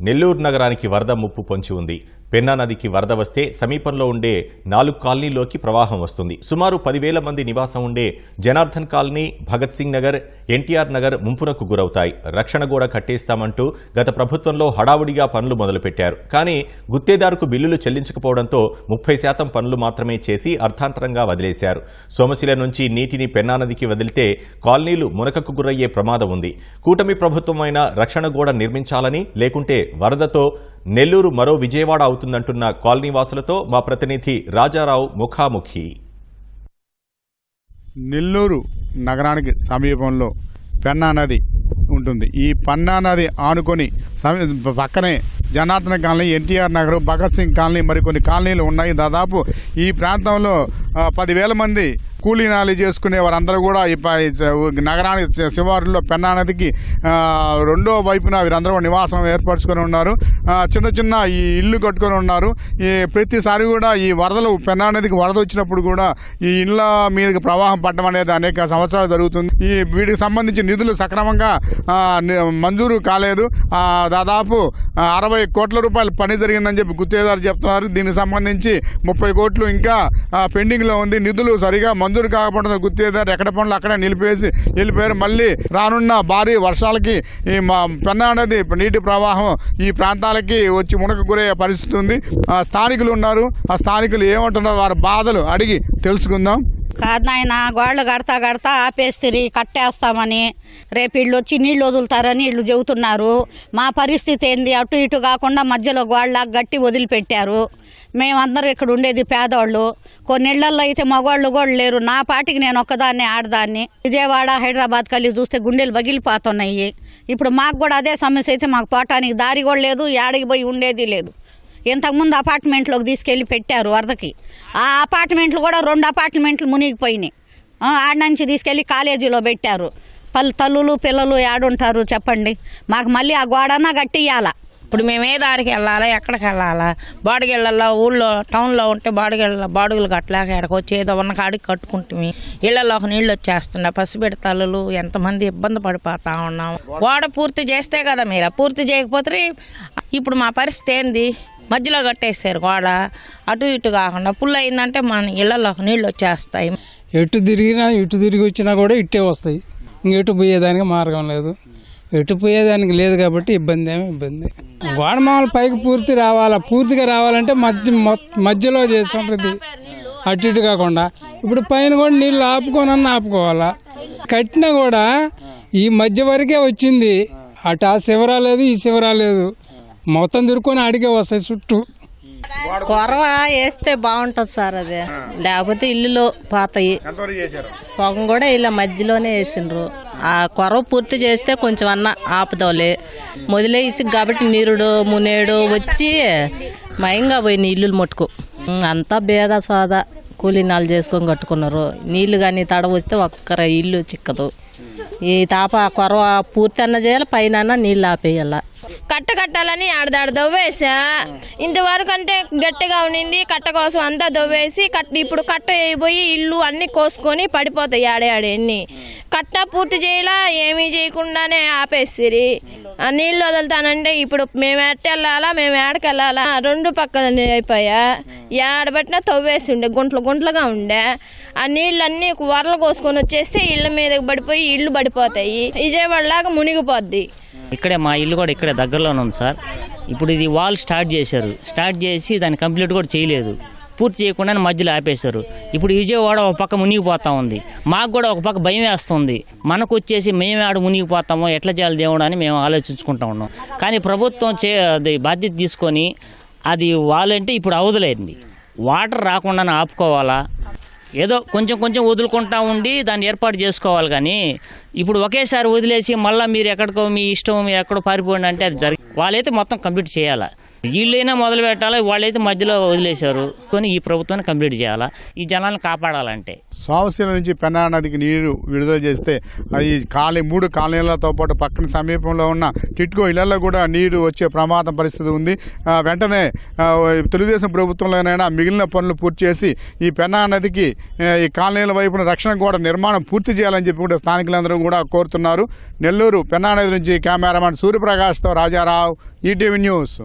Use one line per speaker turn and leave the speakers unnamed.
నెల్లూరు నగరానికి వరద ముప్పు పొంచి ఉంది. పెన్నా నదికి వరద వస్తే సమీపంలో ఉండే నాలుగు కాలనీలోకి ప్రవాహం వస్తుంది. సుమారు పదివేల మంది నివాసం ఉండే జనార్దన్ కాలనీ భగత్ సింగ్ నగర్ ఎన్టీఆర్ నగర్ ముంపునకు గురవుతాయి. రక్షణ గోడ కట్టేస్తామంటూ గత ప్రభుత్వంలో హడావుడిగా పనులు మొదలుపెట్టారు. కానీ గుత్తేదారుకు బిల్లులు చెల్లించకపోవడంతో ముప్పై శాతం పనులు మాత్రమే చేసి అర్థాంతరంగా వదిలేశారు. సోమశిల నుంచి నీటిని పెన్నా నదికి వదిలితే కాలనీలు మునకకు గురయ్యే ప్రమాదం ఉంది. కూటమి ప్రభుత్వమైన రక్షణ గోడ నిర్మించాలని లేకుంటే వరదతో నెల్లూరు మరో విజయవాడ అవుతుందంటున్న కాలనీ వాసులతో మా ప్రతినిధి రాజారావు ముఖాముఖి.
నెల్లూరు నగరానికి సమీపంలో పెన్నా నది ఉంటుంది. ఈ పన్నా నది ఆనుకొని పక్కనే జనార్దన కాలనీ ఎన్టీఆర్ నగర్ భగత్ సింగ్ కాలనీ మరికొన్ని కాలనీలు ఉన్నాయి. దాదాపు ఈ ప్రాంతంలో పదివేల మంది కూలీ నాలి చేసుకునే వారందరూ కూడా ఈ నగరానికి శివారులో పెన్నా నదికి రెండో వైపున వీరందరూ నివాసం ఏర్పరచుకొని ఉన్నారు. చిన్న చిన్న ఈ ఇల్లు కట్టుకొని ఉన్నారు. ఈ ప్రతిసారి కూడా ఈ వరదలు పెన్నా నదికి వరద వచ్చినప్పుడు కూడా ఈ ఇళ్ళ మీదకి ప్రవాహం పడడం అనేది అనేక సంవత్సరాలు జరుగుతుంది. ఈ వీటికి సంబంధించి నిధులు సక్రమంగా మంజూరు కాలేదు. దాదాపు అరవై కోట్ల రూపాయల పని జరిగిందని చెప్పి గుత్తేదారు చెప్తున్నారు. దీనికి సంబంధించి ముప్పై కోట్లు ఇంకా పెండింగ్లో ఉంది. నిధులు సరిగా మంజూరు కాకపోవడంతో గుర్తిదారు ఎక్కడ పనులు అక్కడే నిలిపేసి వెళ్ళిపోయారు మళ్ళీ రానున్న భారీ వర్షాలకి ఈ మా పెన్నా నది నీటి ప్రవాహం ఈ ప్రాంతాలకి వచ్చి మునక గురయ్యే పరిస్థితి ఉంది. ఆ, స్థానికులు ఉన్నారు. ఆ స్థానికులు ఏమంటున్నారు వారి బాధలు అడిగి తెలుసుకుందాం.
కాదు నాయన గోళ్ళు కడతా కడతా ఆపేస్తుంది కట్టేస్తామని. రేపు ఇళ్ళు వచ్చి నీళ్ళు వదులుతారని ఇళ్ళు చెబుతున్నారు. మా పరిస్థితి ఏంది? అటు ఇటు కాకుండా మధ్యలో గోళ్ళ గట్టి వదిలిపెట్టారు. మేమందరం ఇక్కడ ఉండేది పేదవాళ్ళు కొన్నిళ్ళలో అయితే మగవాళ్ళు కూడా లేరు. నా పాటికి నేను ఒక్కదాన్ని ఆడదాన్ని. విజయవాడ హైదరాబాద్ కలిసి చూస్తే గుండెలు పగిలిపోతున్నాయి. ఇప్పుడు మాకు కూడా అదే సమస్య అయితే మాకు పోవటానికి దారి కూడా లేదు ఏడకి పోయి ఉండేది లేదు. ఇంతకుముందు అపార్ట్మెంట్లోకి తీసుకెళ్ళి పెట్టారు వరదకి. ఆ అపార్ట్మెంట్లు కూడా రెండు అపార్ట్మెంట్లు మునిగిపోయినాయి. ఆడ నుంచి తీసుకెళ్ళి కాలేజీలో పెట్టారు. పలు తల్లులు పిల్లలు ఆడుంటారు చెప్పండి. మాకు మళ్ళీ ఆ గోడన కట్టియాల
ఇప్పుడు మేము ఏ దారికి వెళ్ళాలా? ఎక్కడికి వెళ్ళాలా? బాడుగు ఊళ్ళో టౌన్లో ఉంటే బాడుగు బాడుగులు కట్టలేక ఎక్కడికి వచ్చి ఏదో ఉన్న కాడికి కట్టుకుంటుంది ఇళ్ళలో ఒక నీళ్ళు వచ్చేస్తున్నాయి పసిబిడ్డ తల్లులు ఎంతమంది ఇబ్బంది పడిపోతా ఉన్నాం. గోడ పూర్తి చేస్తే కదా మీరు? పూర్తి చేయకపోతే ఇప్పుడు మా పరిస్థితి ఏంది? మధ్యలో కట్టేస్తారు గోడ. అటు ఇటు కాకుండా పుల్ అయిందంటే మన ఇళ్ళలో నీళ్ళు వచ్చేస్తాయి.
ఎటు తిరిగినా ఇటు తిరిగి వచ్చినా కూడా ఇట్టే వస్తాయి. ఇంకెటు పోయేదానికి మార్గం లేదు. ఎటు పోయేదానికి లేదు కాబట్టి ఇబ్బంది ఏమి ఇబ్బంది. మామూలు పైకి పూర్తి రావాలా? పూర్తిగా రావాలంటే మధ్య మధ్యలో చేసి ఉంటుంది అటు ఇటు కాకుండా. ఇప్పుడు పైన కూడా నీళ్ళు ఆపుకోనన్నా ఆపుకోవాలా? కట్టినా కూడా ఈ మధ్య వరకే వచ్చింది. అటు ఆ శివరా లేదు ఈ శివరా లేదు మొత్తం తిరుక్కొని అడిగే వస్తాయి చుట్టూ.
కొరవ వేస్తే బాగుంటుంది సార్ అది. లేకపోతే ఇల్లులో పాతయి.
ఎంతవరకు చేశారు?
సగం కూడా ఇలా మధ్యలోనే వేసిండ్రు. ఆ కొరవ పూర్తి చేస్తే కొంచెం అన్న ఆపుదోలే మొదలేసి కాబట్టి నీరుడు మునేడు వచ్చి మయంగా పోయినాయి ఇల్లులు మట్టుకు. అంతా భేద సాదా. కూలీనాలు చేసుకొని కట్టుకున్నారు. నీళ్ళు కానీ తడ వస్తే ఒక్కర ఇల్లు చిక్కదు. ఈ తాప కొరవ పూర్తి అన్న చేయాలి పైన అన్న నీళ్ళు ఆపేయాల.
కట్ట కట్టాలని ఆడదాడ దవ్వేసా ఇంతవరకు అంటే గట్టిగా ఉండింది కట్ట కోసం అంతా దవ్వేసి కట్ట ఇప్పుడు కట్ట అయిపోయి ఇల్లు అన్ని కోసుకొని పడిపోతాయి ఆడే ఆడే కట్ట పూర్తి చేయాలా ఏమీ చేయకుండానే ఆపేసిరి. ఆ నీళ్ళు వదులుతానంటే ఇప్పుడు మేము ఎట్టెళ్ళాలా మేము ఏడకెళ్ళాలా రెండు పక్కల అయిపోయా. ఏడబెట్టినా తవ్వేసి ఉండే గుంటలు గుంటలుగా ఉండే. ఆ నీళ్ళన్నీ వరలు కోసుకొని వచ్చేస్తే ఇళ్ళ మీదకి పడిపోయి ఇల్లు పడిపోతాయి. విజయవాడలాగా మునిగిపోద్ది.
ఇక్కడే మా ఇల్లు కూడా ఇక్కడే దగ్గరలోనే ఉంది సార్. ఇప్పుడు ఇది వాల్ స్టార్ట్ చేశారు. స్టార్ట్ చేసి దాన్ని కంప్లీట్ కూడా చేయలేదు. పూర్తి చేయకుండా మధ్యలో ఆపేశారు. ఇప్పుడు విజయవాడ ఒక పక్క మునిగిపోతా ఉంది. మాకు కూడా ఒక పక్క భయం వేస్తుంది. మనకు వచ్చేసి మేమే ఆడ మునిగిపోతామో ఎట్లా చేయాలి దేవుడు అని మేము ఆలోచించుకుంటా ఉన్నాం. కానీ ప్రభుత్వం చే అది బాధ్యత తీసుకొని అది వాళ్ళంటే ఇప్పుడు అవదులైంది వాటర్ రాకుండా ఆపుకోవాలా? ఏదో కొంచెం కొంచెం వదులుకుంటా ఉండి దాన్ని ఏర్పాటు చేసుకోవాలి కానీ ఇప్పుడు ఒకేసారి వదిలేసి మళ్ళీ మీరు ఎక్కడికో మీ ఇష్టం మీరు ఎక్కడో పారిపోండి అంటే అది జరిగి వాళ్ళైతే మొత్తం కంప్లీట్ చేయాలా? వీళ్ళైనా మొదలు పెట్టాలి? వాళ్ళైతే మధ్యలో వదిలేశారు. కొని ఈ ప్రభుత్వాన్ని కంప్లీట్ చేయాలా? ఈ జనాలను కాపాడాలంటే.
సోమశిల నుంచి పెన్నా నదికి నీరు విడుదల చేస్తే అది కాలనీ మూడు కాలనీలతో పాటు పక్కన సమీపంలో ఉన్న టిట్కో ఇళ్ళలో కూడా నీరు వచ్చే ప్రమాదం పరిస్థితి ఉంది. వెంటనే తెలుగుదేశం ప్రభుత్వంలోనైనా మిగిలిన పనులు పూర్తి చేసి ఈ పెన్నా నదికి ఈ కాలనీల వైపున రక్షణ గోడ నిర్మాణం పూర్తి చేయాలని చెప్పి కూడా స్థానికులందరూ కూడా కోరుతున్నారు. నెల్లూరు పెన్నానది నుంచి కెమెరామెన్ సూర్యప్రకాష్తో రాజారావు ఈటీవీ న్యూస్.